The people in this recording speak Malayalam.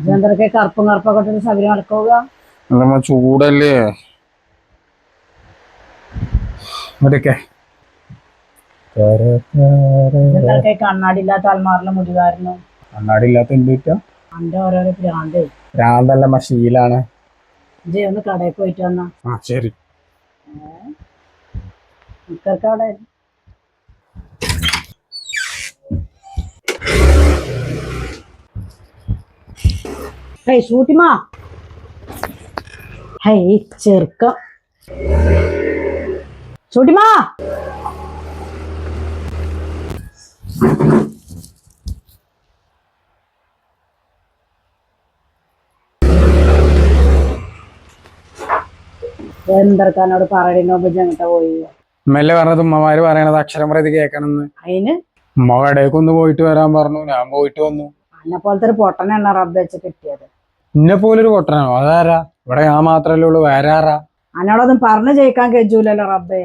ഇതെന്തൊക്കെ കറുപ്പും കറുപ്പൊക്കെ ഇട്ടിട്ട് നടക്കുക ചൂടല്ലേ? ഇവിടെയൊക്കെ. ഇതെന്തൊക്കെ കണ്ണാടില്ലാത്ത അൽമാറിലെ മുടികാരനും കണ്ണാടി ഇല്ലാത്ത എന്ത് അന്റെ ഓരോരോ മഷീലാണ് ഇജ്ജ് ഒന്ന് കടയിൽ പോയിട്ട് വന്നാ. ആ ശരി. അവിടെ ഹേയ് ഷൂട്ടിമാ. ഹേയ് ചെറുക്ക. ഷൂട്ടിമാ. എന്തർക്കാനോട് പറയണോ ഞങ്ങട്ട പോയി. മെല്ലെ പറഞ്ഞത് ഉമ്മമാര് പറയണത് അക്ഷരം പ്രതി കേക്കണെന്ന് അതിന് ഉമ്മ കടയിലേക്ക് ഒന്ന് പോയിട്ട് വരാൻ പറഞ്ഞു. ഞാൻ പോയിട്ട് വന്നു. അന്നെ പോലത്തെ ഒരു പൊട്ടനാണ് റബ്ബ് വെച്ച് കിട്ടിയത്. ഇന്നെ പോലൊരു പൊട്ടനാണോ അതാരാ? ഇവിടെ ഞാൻ മാത്രല്ലേ ഉള്ളൂ വേറെ ആരാ? അന്നോടൊന്നും പറഞ്ഞു ജയിക്കാൻ കഴിയൂലല്ലോ റബ്ബേ.